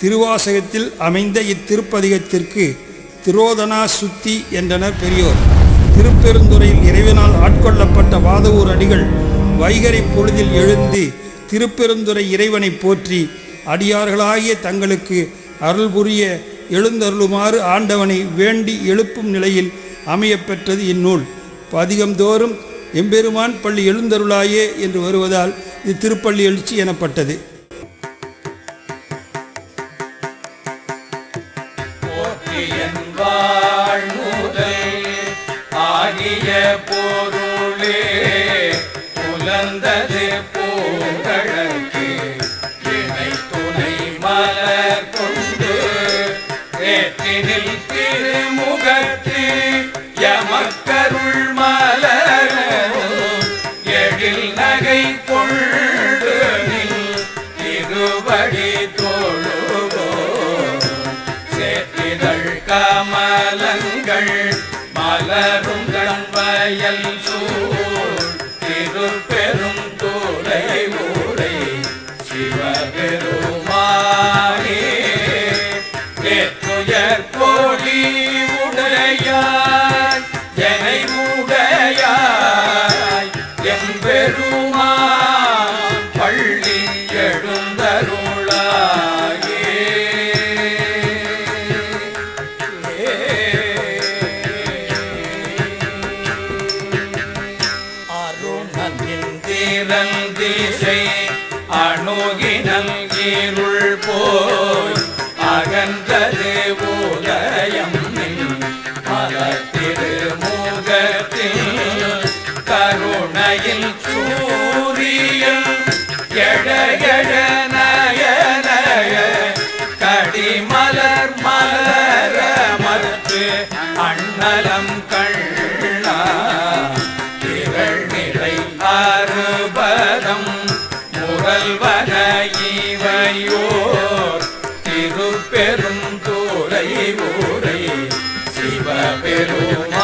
திருவாசகத்தில் அமைந்த இத்திருப்பதிகத்திற்கு திரோதனா சுத்தி என்றனர் பெரியோர். திருப்பெருந்துறையில் இறைவனால் ஆட்கொள்ளப்பட்ட வாதவூர் அடிகள் வைகரை பொழுதில் எழுந்து திருப்பெருந்துறை இறைவனை போற்றி அடியார்களாகிய தங்களுக்கு அருள் புரிய எழுந்தருளுமாறு ஆண்டவனை வேண்டி எழுப்பும் நிலையில் அமையப்பெற்றது இந்நூல். பதிகம்தோறும் எம்பெருமான் பள்ளி எழுந்தருளாயே என்று வருவதால் இது திருப்பள்ளி எழுச்சி எனப்பட்டது. மலரும் கண்வயல் சூ உதயம் மலத்திரு மூகத்தில் கருணையில் சூரியன் எழ நயனய கடிமலர் மலர மறுத்து அண்ணலம் கண்ணா திரள் நிறை அறுபதம்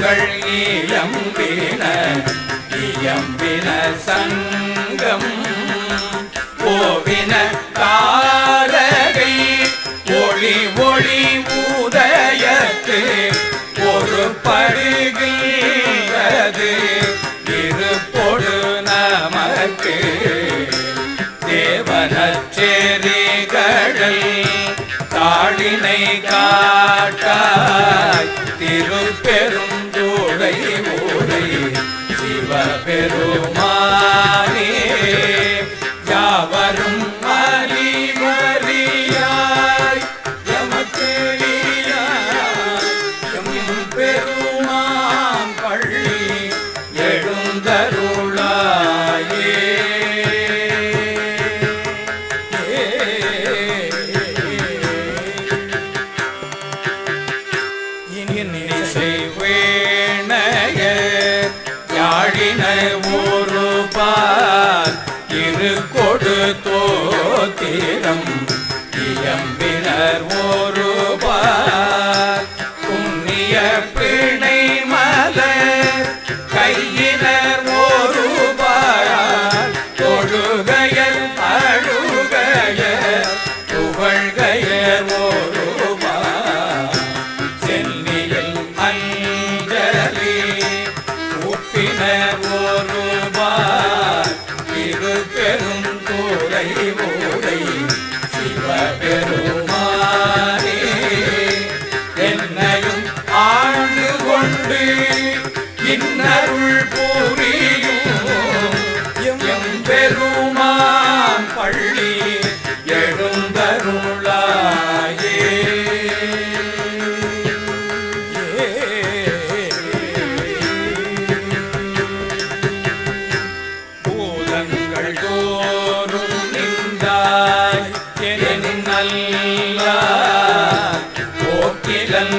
புகழ் இயம்பின இயம்பின சங்கம். ஓவின தாரகை ஒளி ஒளி உதயத்து ஒரு படுகின்றது. இருப்பொடு நமக்கு தேவனச்சேரிகள் Perú. தோத்திரம்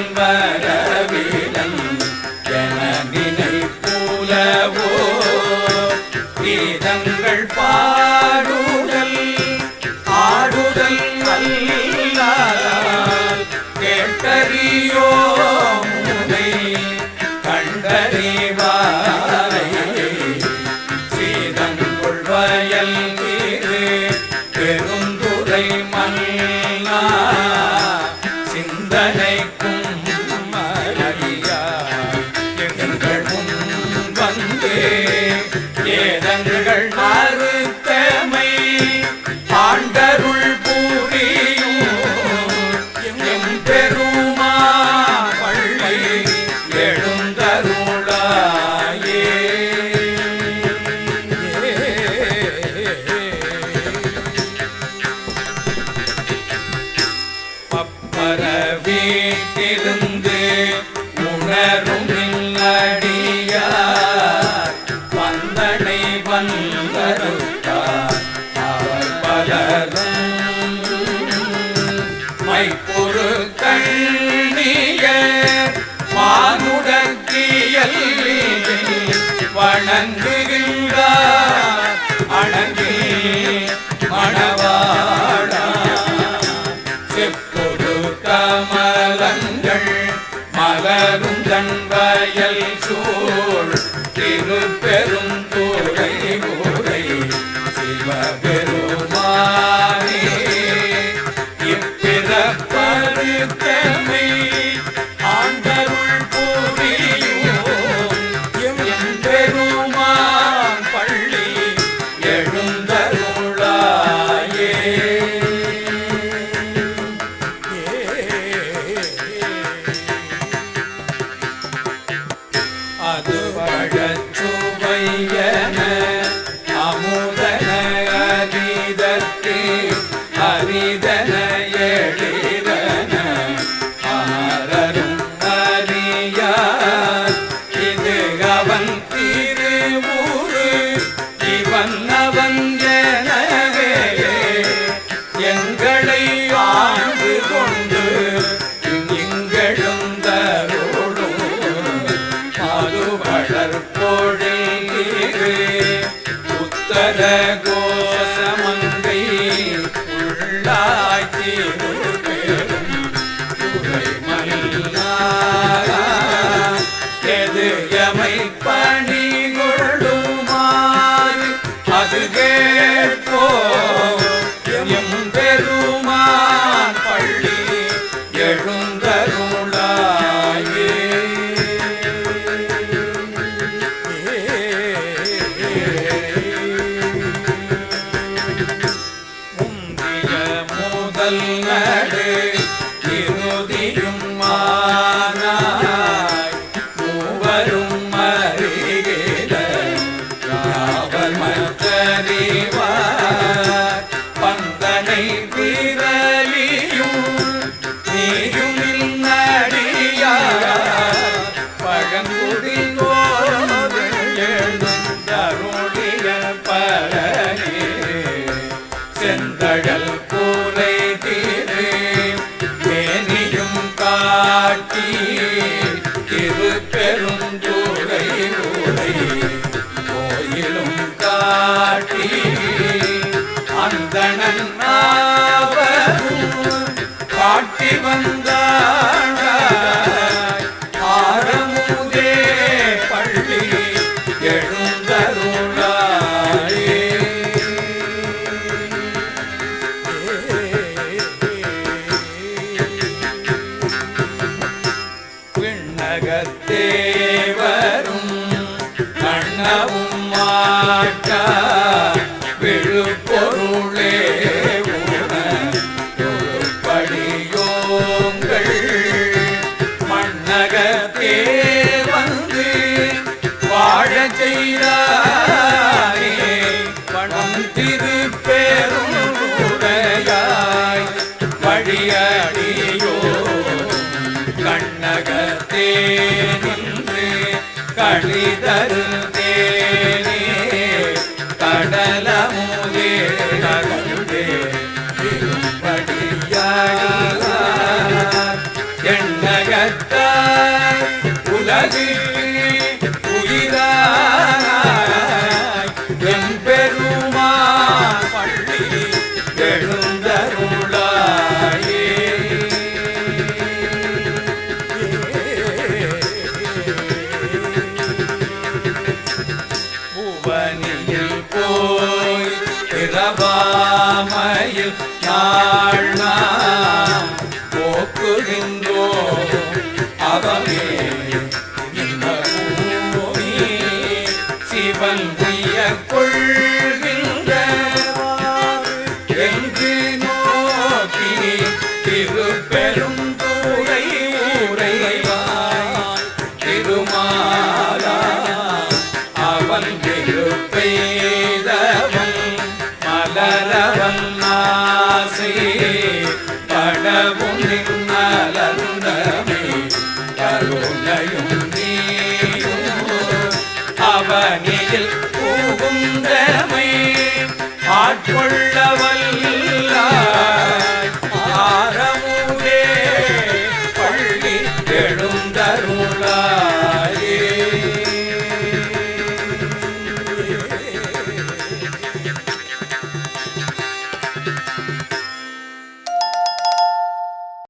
செல்வர அடியார் வந்தனை வந்தருத்தார் அவர் பலரும் மைப்பொரு கண்ணிய மானுடத்தியல் வணங்குகின்றார். அணங்கி மணவார் பொழிலீரே உத்தர காட்டி வந்தான ஆரமுதே பள்ளி எழுந்தருளாயே. விண்ணகத்தேவரும் கண்ணவும் மாட்டா அடியடியோ. கண்ணகத்தே நின்று களிதருந்தேனே கடலமுதே கடலுடே திருப்படியார் எண்ணகத்தார் உலகில் சபாமையில் யாழ்னா போக்குகின்றோ? அவமே இந்த பூமி சிவன் உய கொள்கின்ற என்று நோக்கி திருப்பெரும் தூரை உரை பொழு